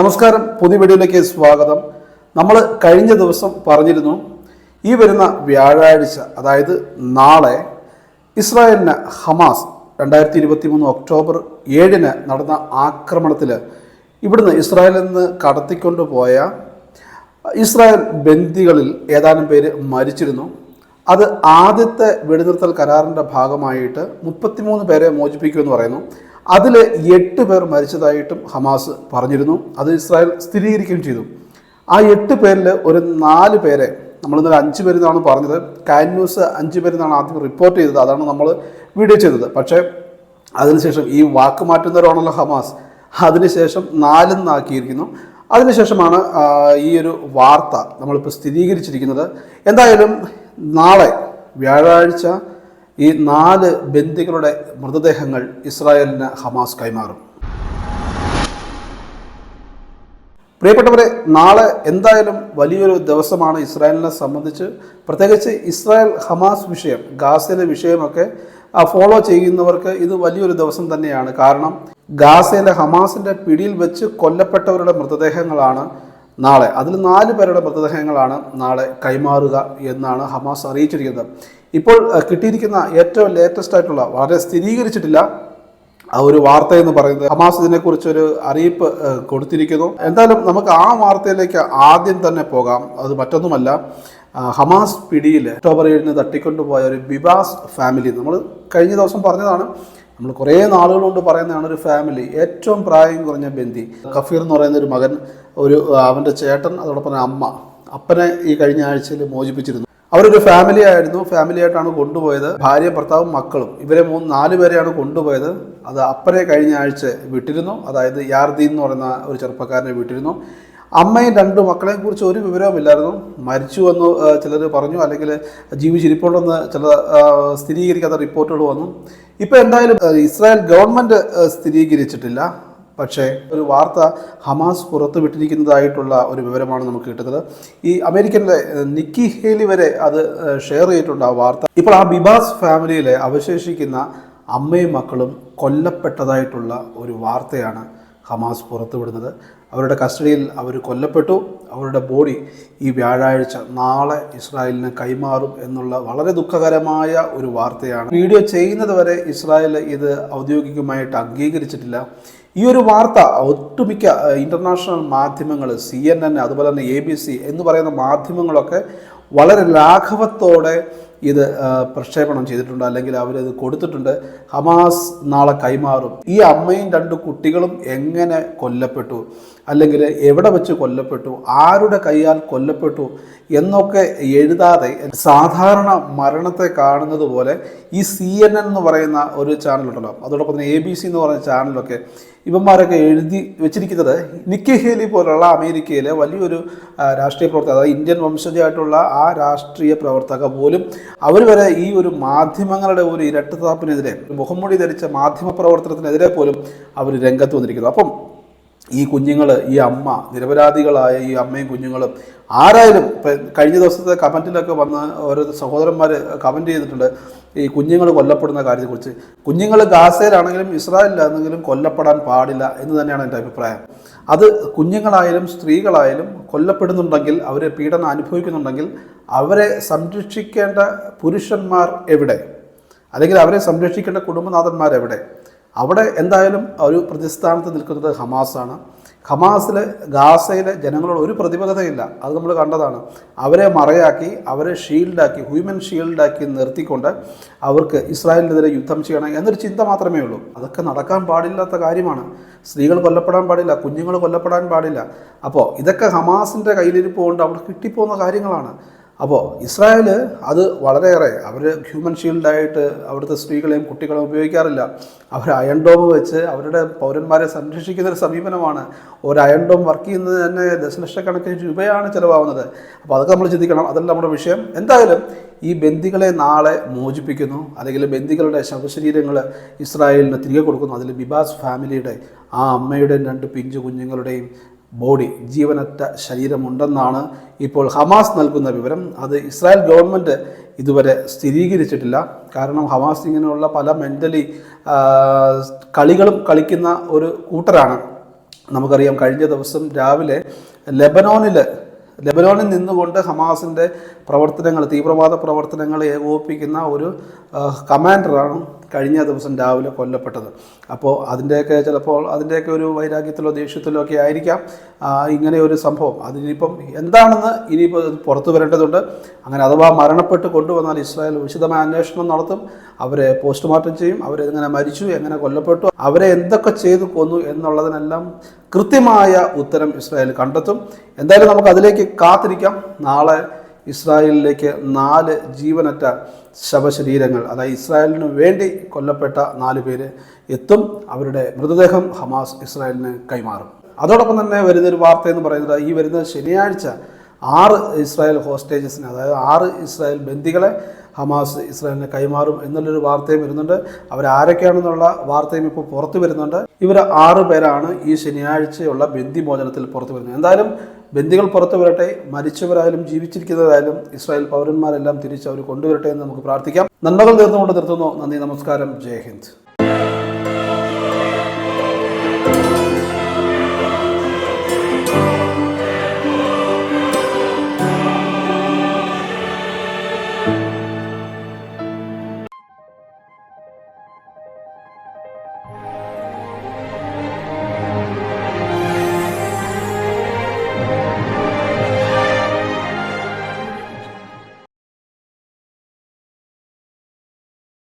നമസ്കാരം. പുതിയ വീഡിയോയിലേക്ക് സ്വാഗതം. നമ്മൾ കഴിഞ്ഞ ദിവസം പറഞ്ഞിരുന്നു ഈ വരുന്ന വ്യാഴാഴ്ച അതായത് നാളെ ഇസ്രായേലിന് ഹമാസ് രണ്ടായിരത്തി ഇരുപത്തി മൂന്ന് ഒക്ടോബർ ഏഴിന് നടന്ന ആക്രമണത്തിൽ ഇവിടുന്ന് ഇസ്രായേലിൽ നിന്ന് കടത്തിക്കൊണ്ടുപോയ ഇസ്രായേൽ ബന്ദികളിൽ ഏതാനും പേര് മരിച്ചിരുന്നു. അത് ആദ്യത്തെ വെടിനിർത്തൽ കരാറിന്റെ ഭാഗമായിട്ട് മുപ്പത്തിമൂന്ന് പേരെ മോചിപ്പിക്കുമെന്ന് പറയുന്നു. അതിൽ എട്ട് പേർ മരിച്ചതായിട്ടും ഹമാസ് പറഞ്ഞിരുന്നു. അത് ഇസ്രായേൽ സ്ഥിരീകരിക്കുകയും ചെയ്തു. ആ എട്ട് പേരിൽ ഒരു നാല് പേരെ നമ്മൾ ഇന്നലെ അഞ്ച് പേരെന്നാണ് പറഞ്ഞത്. കാൻ ന്യൂസ് അഞ്ച് പേരെന്നാണ് ആദ്യം റിപ്പോർട്ട് ചെയ്തത്. അതാണ് നമ്മൾ വീഡിയോ ചെയ്തത്. പക്ഷേ അതിനുശേഷം ഈ വാക്ക് മാറ്റുന്നവരാണല്ലോ ഹമാസ്. അതിനുശേഷം നാലെന്നാക്കിയിരിക്കുന്നു അതിനുശേഷമാണ് ഈ ഒരു വാർത്ത നമ്മളിപ്പോൾ സ്ഥിരീകരിച്ചിരിക്കുന്നത്. എന്തായാലും നാളെ വ്യാഴാഴ്ച ഈ നാല് ബന്ദികളുടെ മൃതദേഹങ്ങൾ ഇസ്രായേലിന് ഹമാസ് കൈമാറും. പ്രിയപ്പെട്ടവരെ നാളെ എന്തായാലും വലിയൊരു ദിവസമാണ് ഇസ്രായേലിനെ സംബന്ധിച്ച്. പ്രത്യേകിച്ച് ഇസ്രായേൽ ഹമാസ് വിഷയം ഗാസയിലെ വിഷയമൊക്കെ ഫോളോ ചെയ്യുന്നവർക്ക് ഇത് വലിയൊരു ദിവസം തന്നെയാണ്. കാരണം ഗാസയിലെ ഹമാസിന്റെ പിടിയിൽ വെച്ച് കൊല്ലപ്പെട്ടവരുടെ മൃതദേഹങ്ങളാണ് നാളെ. അതിൽ നാല് പേരുടെ മൃതദേഹങ്ങളാണ് നാളെ കൈമാറുക എന്നാണ് ഹമാസ് അറിയിച്ചിരിക്കുന്നത്. ഇപ്പോൾ കിട്ടിയിരിക്കുന്ന ഏറ്റവും ലേറ്റസ്റ്റ് ആയിട്ടുള്ള വളരെ സ്ഥിരീകരിച്ചിട്ടില്ല ആ ഒരു വാർത്ത എന്ന് പറയുന്നത്. ഹമാസ് ഇതിനെക്കുറിച്ച് ഒരു അറിയിപ്പ് കൊടുത്തിരിക്കുന്നു. എന്തായാലും നമുക്ക് ആ വാർത്തയിലേക്ക് ആദ്യം തന്നെ പോകാം. അത് മറ്റൊന്നുമല്ല ഹമാസ് പിടിയിൽ ഒക്ടോബർ ഏഴിന് തട്ടിക്കൊണ്ടുപോയ ഒരു ബിബാസ് ഫാമിലി. നമ്മൾ കഴിഞ്ഞ ദിവസം പറഞ്ഞതാണ് നമ്മൾ കുറേ നാളുകൾ കൊണ്ട് പറയുന്നതാണ് ഒരു ഫാമിലി ഏറ്റവും പ്രായം കുറഞ്ഞ ബന്ദി. കഫീർ എന്ന് പറയുന്ന ഒരു മകൻ ഒരു അവന്റെ ചേട്ടൻ അതോടൊപ്പം അമ്മ. അപ്പനെ ഈ കഴിഞ്ഞ ആഴ്ചയിൽ മോചിപ്പിച്ചിരുന്നു. അവരൊരു ഫാമിലി ആയിരുന്നു. ഫാമിലി ആയിട്ടാണ് കൊണ്ടുപോയത്. ഭാര്യ ഭർത്താവും മക്കളും. ഇവരെ മൂന്ന് നാല് പേരെയാണ് കൊണ്ടുപോയത്. അത് അപ്പനെ കഴിഞ്ഞ ആഴ്ച വിട്ടിരുന്നു. അതായത് യാർദീൻ എന്ന് പറയുന്ന ഒരു ചെറുപ്പക്കാരനെ വിട്ടിരുന്നു. അമ്മയും രണ്ടു മക്കളെയും കുറിച്ച് ഒരു വിവരവുമില്ലായിരുന്നു മരിച്ചു എന്ന് ചിലർ പറഞ്ഞു. അല്ലെങ്കിൽ ജീവിച്ചിരിപ്പുണ്ടെന്ന് ചില സ്ഥിരീകരിക്കാത്ത റിപ്പോർട്ടുകൾ വന്നു. ഇപ്പോൾ എന്തായാലും ഇസ്രായേൽ ഗവൺമെന്റ് സ്ഥിരീകരിച്ചിട്ടില്ല. പക്ഷേ ഒരു വാർത്ത ഹമാസ് പുറത്തുവിട്ടിരിക്കുന്നതായിട്ടുള്ള ഒരു വിവരമാണ് നമുക്ക് കിട്ടുന്നത്. ഈ അമേരിക്കനിലെ നിക്കി ഹേലി വരെ അത് ഷെയർ ചെയ്തിട്ടുണ്ട് ആ വാർത്ത. ഇപ്പോൾ ആ ബിബാസ് ഫാമിലിയിലെ അവശേഷിക്കുന്ന അമ്മയും മക്കളും കൊല്ലപ്പെട്ടതായിട്ടുള്ള ഒരു വാർത്തയാണ് ഹമാസ് പുറത്തുവിടുന്നത്. അവരുടെ കസ്റ്റഡിയിൽ അവർ കൊല്ലപ്പെട്ടു. അവരുടെ ബോഡി ഈ വ്യാഴാഴ്ച നാളെ ഇസ്രായേലിന് കൈമാറും എന്നുള്ള വളരെ ദുഃഖകരമായ ഒരു വാർത്തയാണ്. വീഡിയോ ചെയ്യുന്നത് വരെ ഇസ്രായേൽ ഇത് ഔദ്യോഗികമായിട്ട് അംഗീകരിച്ചിട്ടില്ല. ഈ ഒരു വാർത്ത ഒട്ടുമിക്ക ഇന്റർനാഷണൽ മാധ്യമങ്ങൾ സി എൻ എൻ അതുപോലെ തന്നെ എ ബി സി എന്ന് പറയുന്ന മാധ്യമങ്ങളൊക്കെ വളരെ ലാഘവത്തോടെ ഇത് പ്രക്ഷേപണം ചെയ്തിട്ടുണ്ട്. അല്ലെങ്കിൽ അവരത് കൊടുത്തിട്ടുണ്ട്. ഹമാസ് നാളെ കൈമാറും. ഈ അമ്മയും രണ്ട് കുട്ടികളും എങ്ങനെ കൊല്ലപ്പെട്ടു? അല്ലെങ്കിൽ എവിടെ വെച്ച് കൊല്ലപ്പെട്ടു ആരുടെ കൈയാൽ കൊല്ലപ്പെട്ടു എന്നൊക്കെ എഴുതാതെ സാധാരണ മരണത്തെ കാണുന്നത് പോലെ ഈ സി എൻ എൻ എന്ന് പറയുന്ന ഒരു ചാനലുണ്ടല്ലോ. അതോടൊപ്പം തന്നെ എ ബി സി എന്ന് പറയുന്ന ചാനലൊക്കെ ഇവന്മാരൊക്കെ എഴുതി വെച്ചിരിക്കുന്നത് നിക്കി ഹേലി പോലുള്ള അമേരിക്കയിലെ വലിയൊരു രാഷ്ട്രീയ പ്രവർത്തക അതായത് ഇന്ത്യൻ വംശജയായിട്ടുള്ള ആ രാഷ്ട്രീയ പ്രവർത്തക പോലും അവർ വരെ ഈ ഒരു മാധ്യമങ്ങളുടെ ഒരു ഇരട്ടത്താപ്പിനെതിരെ മുഖംമൂടി ധരിച്ച മാധ്യമ പ്രവർത്തനത്തിനെതിരെ പോലും അവർ രംഗത്ത് വന്നിരിക്കുന്നു. അപ്പം ഈ കുഞ്ഞുങ്ങൾ ഈ അമ്മ നിരപരാധികളായ ഈ അമ്മയും കുഞ്ഞുങ്ങളും ആരായാലും കഴിഞ്ഞ ദിവസത്തെ കമന്റിലൊക്കെ വന്ന ഓരോ സഹോദരന്മാർ കമന്റ് ചെയ്തിട്ടുണ്ട് ഈ കുഞ്ഞുങ്ങൾ കൊല്ലപ്പെടുന്ന കാര്യത്തെക്കുറിച്ച്. കുഞ്ഞുങ്ങൾ ഗാസയിലാണെങ്കിലും ഇസ്രായേലിലാണെങ്കിലും കൊല്ലപ്പെടാൻ പാടില്ല എന്ന് തന്നെയാണ് എന്റെ അഭിപ്രായം. അത് കുഞ്ഞുങ്ങളായാലും സ്ത്രീകളായാലും കൊല്ലപ്പെടുന്നുണ്ടെങ്കിൽ അവരെ പീഡനം അനുഭവിക്കുന്നുണ്ടെങ്കിൽ അവരെ സംരക്ഷിക്കേണ്ട പുരുഷന്മാർ എവിടെ? അല്ലെങ്കിൽ അവരെ സംരക്ഷിക്കേണ്ട കുടുംബനാഥന്മാർ എവിടെ അവിടെ എന്തായാലും ഒരു പ്രതിസ്ഥാനത്ത് നിൽക്കുന്നത് ഹമാസാണ്. ഹമാസിലെ ഗാസയിലെ ജനങ്ങളോട് ഒരു പ്രതിബദ്ധതയില്ല. അത് നമ്മൾ കണ്ടതാണ്. അവരെ മറയാക്കി അവരെ ഷീൽഡാക്കി ഹ്യൂമൻ ഷീൽഡാക്കി നിർത്തിക്കൊണ്ട് അവർക്ക് ഇസ്രായേലിനെതിരെ യുദ്ധം ചെയ്യണം എന്നൊരു ചിന്ത മാത്രമേ ഉള്ളൂ. അതൊക്കെ നടക്കാൻ പാടില്ലാത്ത കാര്യമാണ്. സ്ത്രീകൾ കൊല്ലപ്പെടാൻ പാടില്ല കുഞ്ഞുങ്ങൾ കൊല്ലപ്പെടാൻ പാടില്ല. അപ്പോൾ ഇതൊക്കെ ഹമാസിന്റെ കയ്യിലിരിപ്പ് കൊണ്ട് അവിടെ കിട്ടിപ്പോകുന്ന കാര്യങ്ങളാണ്. അപ്പോൾ ഇസ്രായേൽ അത് വളരെയേറെ അവർ ഹ്യൂമൻ ഷീൽഡായിട്ട് അവിടുത്തെ സ്ത്രീകളെയും കുട്ടികളെയും ഉപയോഗിക്കാറില്ല. അവർ അയൺ ഡോം വെച്ച് അവരുടെ പൗരന്മാരെ സംരക്ഷിക്കുന്ന ഒരു സമീപനമാണ്. ഒരു അയൺ ഡോം വർക്ക് ചെയ്യുന്നത് തന്നെ ദശലക്ഷക്കണക്കിന് രൂപയാണ് ചിലവാകുന്നത്. അപ്പോൾ അതൊക്കെ നമ്മൾ ചിന്തിക്കണം. അതല്ല നമ്മുടെ വിഷയം. എന്തായാലും ഈ ബന്ദികളെ നാളെ മോചിപ്പിക്കുന്നു. അല്ലെങ്കിൽ ബന്ദികളുടെ ശവശരീരങ്ങൾ ഇസ്രായേലിന് തിരികെ കൊടുക്കുന്നു. അതിൽ ബിബാസ് ഫാമിലിയുടെ ആ അമ്മയുടെയും രണ്ട് പിഞ്ചു കുഞ്ഞുങ്ങളുടെയും ബോഡി ജീവനറ്റ ശരീരമുണ്ടെന്നാണ് ഇപ്പോൾ ഹമാസ് നൽകുന്ന വിവരം. അത് ഇസ്രായേൽ ഗവൺമെന്റ് ഇതുവരെ സ്ഥിരീകരിച്ചിട്ടില്ല. കാരണം ഹമാസ് ഇങ്ങനെയുള്ള പല മെന്റലി കളികളും കളിക്കുന്ന ഒരു കൂട്ടരാണ്. നമുക്കറിയാം കഴിഞ്ഞ ദിവസം രാവിലെ ലെബനോനിൽ ലെബനോണിൽ നിന്നുകൊണ്ട് ഹമാസിന്റെ പ്രവർത്തനങ്ങൾ തീവ്രവാദ പ്രവർത്തനങ്ങൾ ഏകോപിപ്പിക്കുന്ന ഒരു കമാൻഡറാണ് കഴിഞ്ഞ ദിവസം രാവിലെ കൊല്ലപ്പെട്ടത്. അപ്പോൾ അതിന്റെയൊക്കെ ചിലപ്പോൾ അതിന്റെയൊക്കെ ഒരു വൈരാഗ്യത്തിലോ ദേഷ്യത്തിലോ ഒക്കെ ആയിരിക്കാം. ഇങ്ങനെ ഒരു സംഭവം. അതിനിപ്പം എന്താണെന്ന് ഇനിയിപ്പോൾ പുറത്തു വരേണ്ടതുണ്ട്. അങ്ങനെ അഥവാ മരണപ്പെട്ട് കൊണ്ടുവന്നാൽ ഇസ്രായേൽ വിശദമായ അന്വേഷണം നടത്തും. അവരെ പോസ്റ്റ്മോർട്ടം ചെയ്യും. അവരെങ്ങനെ മരിച്ചു എങ്ങനെ കൊല്ലപ്പെട്ടു അവരെ എന്തൊക്കെ ചെയ്തു കൊന്നു എന്നുള്ളതിനെല്ലാം കൃത്യമായ ഉത്തരം ഇസ്രായേൽ കണ്ടെത്തും. എന്തായാലും നമുക്ക് അതിലേക്ക് കാത്തിരിക്കാം. നാളെ ഇസ്രായേലിലേക്ക് നാല് ജീവനറ്റ ശവശരീരങ്ങൾ അതായത് ഇസ്രായേലിന് വേണ്ടി കൊല്ലപ്പെട്ട നാല് പേര് എത്തും. അവരുടെ മൃതദേഹം ഹമാസ് ഇസ്രായേലിന് കൈമാറും. അതോടൊപ്പം തന്നെ വരുന്നൊരു വാർത്ത എന്ന് പറയുന്നത് ഈ വരുന്ന ശനിയാഴ്ച ആറ് ഇസ്രായേൽ ഹോസ്റ്റേജസിനെ അതായത് ആറ് ഇസ്രായേൽ ബന്ദികളെ ഹമാസ് ഇസ്രായേലിനെ കൈമാറും എന്നുള്ളൊരു വാർത്തയും വരുന്നുണ്ട്. അവരാരൊക്കെയാണെന്നുള്ള വാർത്തയും ഇപ്പോൾ പുറത്തു വരുന്നുണ്ട്. ഇവർ ആറ് പേരാണ് ഈ ശനിയാഴ്ചയുള്ള ബന്ദിമോചനത്തിൽ പുറത്തു വരുന്നത്. എന്തായാലും ബന്ദികൾ പുറത്തു വരട്ടെ മരിച്ചവരായാലും ജീവിച്ചിരിക്കുന്നവരായാലും ഇസ്രായേൽ പൗരന്മാരെല്ലാം തിരിച്ച് അവർ കൊണ്ടുവരട്ടെ എന്ന് നമുക്ക് പ്രാർത്ഥിക്കാം. നന്മകൾ തീർന്നുകൊണ്ട് നിർത്തുന്നു. നന്ദി നമസ്കാരം. ജയ് ഹിന്ദ്.